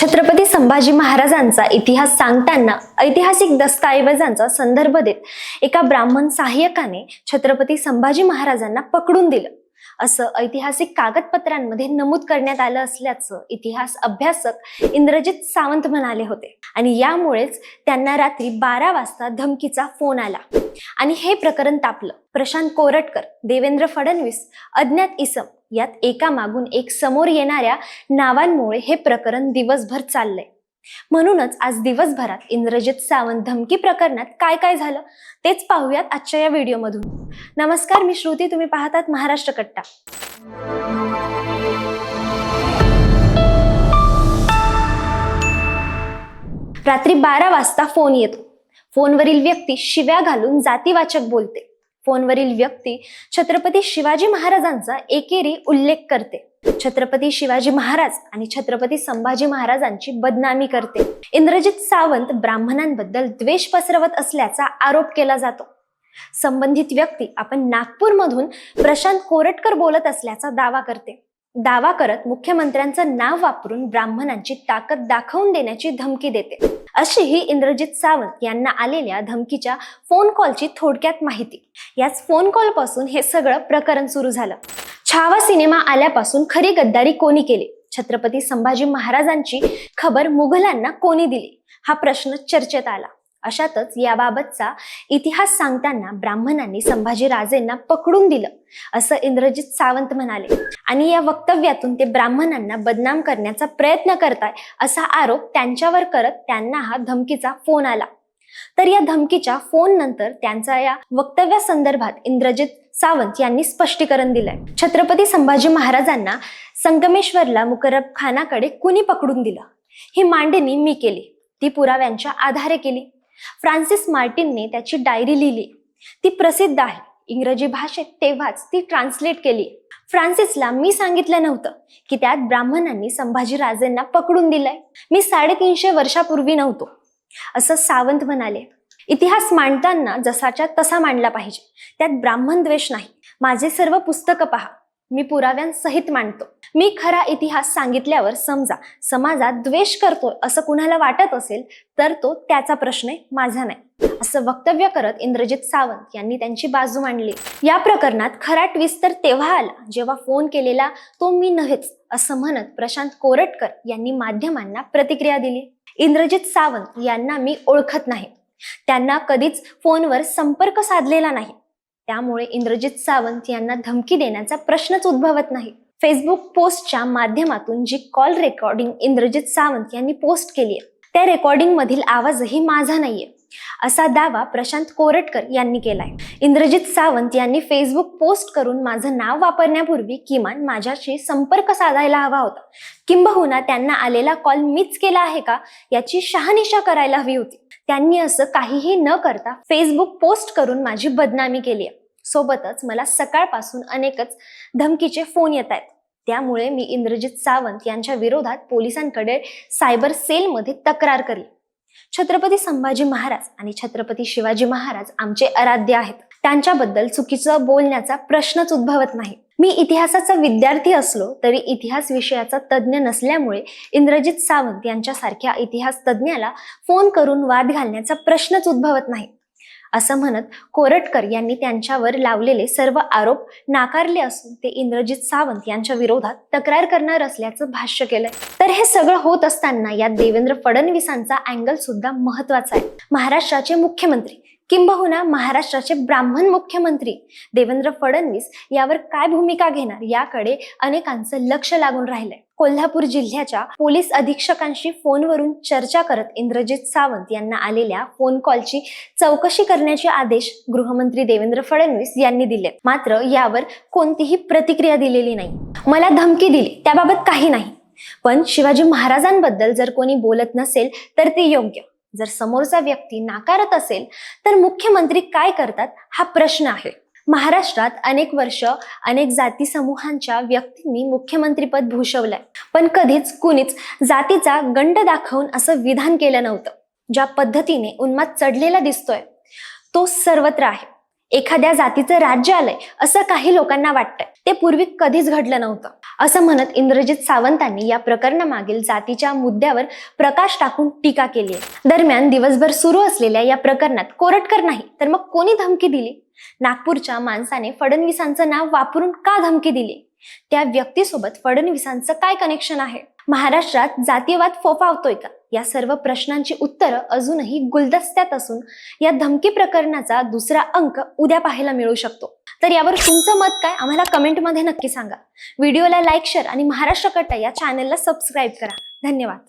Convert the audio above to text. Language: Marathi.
छत्रपती संभाजी महाराजांचा इतिहास सांगताना ऐतिहासिक दस्तऐवजांचा संदर्भ देत एका ब्राह्मण सहाय्यकाने छत्रपती संभाजी महाराजांना पकडून दिलं. असं ऐतिहासिक कागदपत्रांमध्ये नमूद करण्यात आलं असल्याचं इतिहास अभ्यासक इंद्रजित सावंत म्हणाले होते. आणि यामुळेच त्यांना रात्री बारा वाजता धमकीचा फोन आला. आणि हे प्रकरण तापलं. प्रशांत कोरटकर देवेंद्र फडणवीस अज्ञात इसम यात एका मागून एक समोर येणाऱ्या नावांमुळे हे प्रकरण दिवसभर चाललंय. म्हणूनच आज दिवसभरात इंद्रजित सावंत धमकी प्रकरणात काय काय झालं तेच पाहूयात आजच्या या व्हिडिओमधून. नमस्कार मी श्रुती. तुम्ही पाहतात महाराष्ट्र कट्टा. रात्री बारा वाजता फोन येतो. फोनवरील व्यक्ती शिव्या घालून जातीवाचक बोलते. फोनवरील व्यक्ती छत्रपती शिवाजी महाराजांचा एकेरी उल्लेख करते. छत्रपती शिवाजी महाराज आणि छत्रपती संभाजी महाराजांची बदनामी करते. इंद्रजित सावंत ब्राह्मणांबद्दल द्वेष पसरवत असल्याचा आरोप केला जातो. संबंधित व्यक्ती आपण नागपूरमधून प्रशांत कोरटकर बोलत असल्याचा दावा करते. दावा करत मुख्यमंत्र्यांचं नाव वापरून ब्राह्मणांची ताकद दाखवून देण्याची धमकी देते. अशी ही इंद्रजित सावंत यांना आलेल्या धमकीच्या फोन कॉलची थोडक्यात माहिती. याच फोन कॉलपासून हे सगळं प्रकरण सुरू झालं. छावा सिनेमा आल्यापासून खरी गद्दारी कोणी केली? छत्रपती संभाजी महाराजांची खबर मुघलांना कोणी दिली? हा प्रश्न चर्चेत आला. अशातच याबाबतचा इतिहास सांगताना ब्राह्मणांनी संभाजी राजेंना पकडून दिलं असं इंद्रजित सावंत म्हणाले. आणि या वक्तव्यातून ते ब्राह्मणांना बदनाम करण्याचा प्रयत्न करताय असा आरोप त्यांच्यावर करत त्यांना हा धमकीचा फोन आला. तर या धमकीच्या फोन नंतर त्यांचा या वक्तव्यासंदर्भात इंद्रजित सावंत यांनी स्पष्टीकरण दिलंय. छत्रपती संभाजी महाराजांना संगमेश्वरला मुकरब खानाकडे कुणी पकडून दिलं? ही मांडणी मी केली. ती पुराव्यांच्या आधारे केली. फ्रान्सिस मार्टिनने त्याची डायरी लिहिली. ती प्रसिद्ध आहे. इंग्रजी भाषेत तेव्हाच ती ट्रान्सलेट केली. फ्रान्सिसला मी सांगितलं नव्हतं की त्यात ब्राह्मणांनी संभाजी राजेंना पकडून दिलंय. मी साडेतीनशे वर्षापूर्वी नव्हतो. असं सावंत म्हणाले. इतिहास मांडताना जसाच्या तसा मांडला पाहिजे. त्यात ब्राह्मण द्वेष नाही. माझे सर्व पुस्तकं पहा. मी पुराव्यांसहित मांडतो. मी खरा इतिहास सांगितल्यावर समजा समाजात द्वेष करतोय असं कुणाला वाटत असेल तर तो त्याचा प्रश्न आहे माझा नाही. असं वक्तव्य करत इंद्रजित सावंत यांनी त्यांची बाजू मांडली. या प्रकरणात खरा ट्विस्ट तर तेव्हा आला जेव्हा फोन केलेला तो मी नव्हेच असं म्हणत प्रशांत कोरटकर यांनी माध्यमांना प्रतिक्रिया दिली. इंद्रजित सावंत यांना मी ओळखत नाही. त्यांना कधीच फोनवर संपर्क साधलेला नाही. त्यामुळे इंद्रजित सावंत यांना धमकी देण्याचा प्रश्नच उद्भवत नाही. फेसबुक पोस्टच्या माध्यमातून जी कॉल रेकॉर्डिंग इंद्रजित सावंत यांनी पोस्ट केली आहे त्या रेकॉर्डिंग मधील आवाजही माझा नाहीये असा दावा प्रशांत कोरटकर यांनी केलाय. इंद्रजित सावंत यांनी फेसबुक पोस्ट करून माझं नाव वापरण्यापूर्वी किमान माझ्याशी संपर्क साधायला हवा होता. किंबहुना त्यांना आलेला कॉल मीच केला आहे का याची शहानिशा करायला हवी होती. त्यांनी असं काहीही न करता फेसबुक पोस्ट करून माझी बदनामी केली आहे. सोबतच मला सकाळपासून अनेकच धमकीचे फोन येत आहेत. त्यामुळे मी इंद्रजित सावंत यांच्या विरोधात पोलिसांकडे सायबर सेलमध्ये तक्रार करी छत्रपती संभाजी महाराज आणि छत्रपती शिवाजी महाराज आमचे आराध्य आहेत. त्यांच्याबद्दल चुकीचं बोलण्याचा प्रश्नच उद्भवत नाही. मी इतिहासाचा विद्यार्थी असलो तरी इतिहास विषयाचा तज्ज्ञ नसल्यामुळे इंद्रजित सावंत यांच्यासारख्या इतिहास तज्ज्ञाला फोन करून वाद घालण्याचा प्रश्नच उद्भवत नाही. असं म्हणत कोरटकर यांनी त्यांच्यावर लावलेले सर्व आरोप नाकारले असून ते इंद्रजित सावंत यांच्या विरोधात तक्रार करणार असल्याचं भाष्य केलंय. तर हे सगळं होत असताना यात देवेंद्र फडणवीसांचा अँगल सुद्धा महत्त्वाचा आहे. महाराष्ट्राचे मुख्यमंत्री किंबहुना महाराष्ट्राचे ब्राह्मण मुख्यमंत्री देवेंद्र फडणवीस यावर काय भूमिका घेणार याकडे अनेकांचं लक्ष लागून राहिलंय. कोल्हापूर जिल्ह्याच्या पोलीस अधीक्षकांशी फोनवरून चर्चा करत इंद्रजित सावंत यांना आलेल्या फोन कॉलची चौकशी करण्याचे आदेश गृहमंत्री देवेंद्र फडणवीस यांनी दिले मात्र यावर कोणतीही प्रतिक्रिया दिलेली नाही. मला धमकी दिली त्याबाबत काही नाही. पण शिवाजी महाराजांबद्दल जर कोणी बोलत नसेल तर ते योग्य. जर समोरचा व्यक्ती नाकारत असेल तर मुख्यमंत्री काय करतात? हा प्रश्न आहे. महाराष्ट्रात अनेक वर्ष अनेक जाती समूहांच्या व्यक्तींनी मुख्यमंत्रीपद भूषवलंय. पण कधीच कुणीच जातीचा गंड दाखवून असं विधान केलं नव्हतं. ज्या पद्धतीने उन्माद चढलेला दिसतोय तो सर्वत्र आहे. एखाद्या जातीचं राज्य आलंय असं काही लोकांना वाटतंय. ते पूर्वी कधीच घडलं नव्हतं. असं म्हणत इंद्रजित सावंतांनी या प्रकरणामागील जातीच्या मुद्द्यावर प्रकाश टाकून टीका केली आहे. दरम्यान दिवसभर सुरू असलेल्या या प्रकरणात कोरटकर नाही तर मग कोणी धमकी दिली? नागपूरच्या माणसाने फडणवीसांचं नाव वापरून का धमकी दिली? त्या व्यक्तीसोबत फडणवीसांचं काय कनेक्शन आहे? महाराष्ट्रात जातीयवाद फोफावतोय का? या सर्व प्रश्नांची उत्तरं अजूनही गुलदस्त्यात असून या धमकी प्रकरणाचा दुसरा अंक उद्या पाहायला मिळू शकतो. तर यावर तुमचं मत काय? आम्हाला कमेंटमध्ये नक्की सांगा. व्हिडिओला लाईक शेअर आणि महाराष्ट्र कट्टा या चॅनलला सबस्क्राईब करा. धन्यवाद.